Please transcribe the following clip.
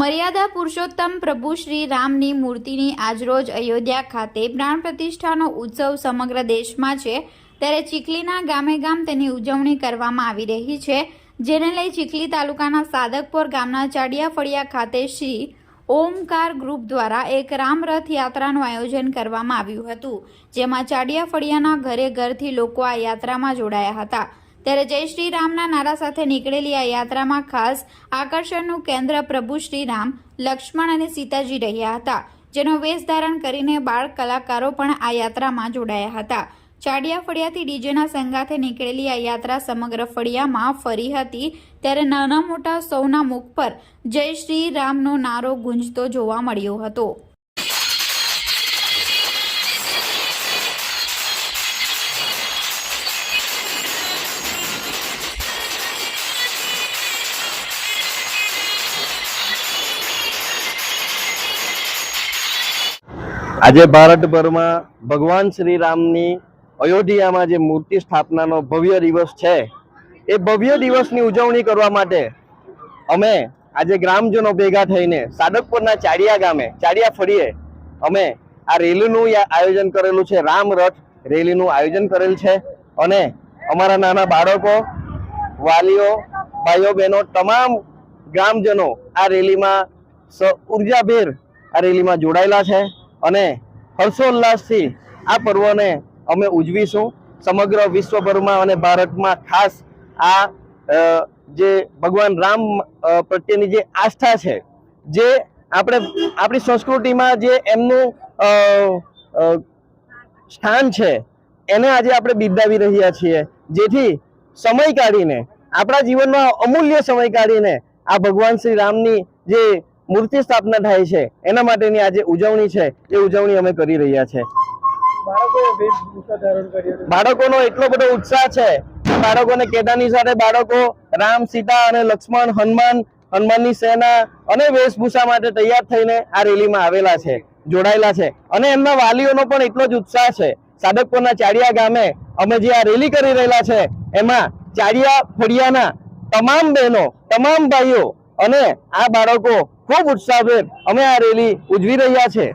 મર્યાદા પુરુષોત્તમ પ્રભુ શ્રી રામની મૂર્તિની આજરોજ અયોધ્યા ખાતે પ્રાણ પ્રતિષ્ઠાનો ઉત્સવ સમગ્ર દેશમાં છે. ત્યારે ચીખલીના ગામે ગામ તેની ઉજવણી કરવામાં આવી રહી છે. જેને લઈ ચીખલી તાલુકાના સાદકપોર ગામના ચાડિયા ફળિયા ખાતે શ્રી ઓમકાર ગ્રુપ દ્વારા એક રામરથ યાત્રાનું આયોજન કરવામાં આવ્યું હતું. જેમાં ચાડિયા ફળિયાના ઘરે ઘરથી લોકો આ યાત્રામાં જોડાયા હતા. ત્યારે જય શ્રી રામના નારા સાથે નીકળેલી આ યાત્રામાં ખાસ આકર્ષણનું કેન્દ્ર પ્રભુ શ્રી રામ લક્ષ્મણ અને સીતાજી રહ્યા હતા, જેનો વેશ ધારણ કરીને બાળ કલાકારો પણ આ યાત્રામાં જોડાયા હતા. ચાડિયા ફળિયાથી ડીજેના સંગાથે નીકળેલી આ યાત્રા સમગ્ર ફળિયામાં ફરી હતી, ત્યારે નાના મોટા સૌના મુખ પર જય શ્રી રામનો નારો ગુંજતો જોવા મળ્યો હતો. આજે ભારતભરમાં ભગવાન શ્રી રામની અયોધ્યામાં જે મૂર્તિ સ્થાપનાનો ભવ્ય દિવસ છે, એ ભવ્ય દિવસની ઉજવણી કરવા માટે અમે આજે ગ્રામજનો ભેગા થઈને સાદકપુરના ચાડિયા ગામે, ચાડિયા ફળીએ, અમે આ રેલીનું આયોજન કરેલું છે, રામ રથ રેલીનું આયોજન કરેલ છે અને અમારા નાના બાળકો, વાલીઓ, ભાઈઓ, બહેનો, તમામ ગ્રામજનો આ રેલીમાં ઉર્જાભેર આ રેલીમાં જોડાયેલા છે. અને હર્ષોલ્લાસથી આ પર્વને અમે ઉજવીશું. સમગ્ર વિશ્વભરમાં અને ભારતમાં ખાસ આ જે ભગવાન રામ પ્રત્યેની જે આસ્થા છે, જે આપણે, આપણી સંસ્કૃતિમાં જે એમનું સ્થાન છે, એને આજે આપણે બિરદાવી રહ્યા છીએ. જેથી સમય કાઢીને, આપણા જીવનમાં અમૂલ્ય સમય કાઢીને, આ ભગવાન શ્રી રામની જે મૂર્તિ સ્થાપના થાય છે. એના માટેની આજે ઉજવણી છે. એ ઉજવણી અમે કરી રહ્યા છે. બાળકોનો એટલો બધો ઉત્સાહ છે બાળકોને કેદારની સાથે બાળકો રામ સીતા અને લક્ષ્મણ હનુમાન હનુમાનની સેના અને વેશભૂષા માટે તૈયાર થઈને આ રેલીમાં આવેલા છે જોડાયેલા છે. અને એમના વાલીઓનો પણ એટલો જ ઉત્સાહ છે. સાદકપુરના ચાડિયા ગામે અમે જે આ રેલી કરી રહેલા છે એમાં ચાડિયા ફળિયાના તમામ બહેનો તમામ ભાઈઓ અને આ બાળકો ખૂબ ઉત્સાહભેર અમે આ રેલી ઉજવી રહ્યા છે.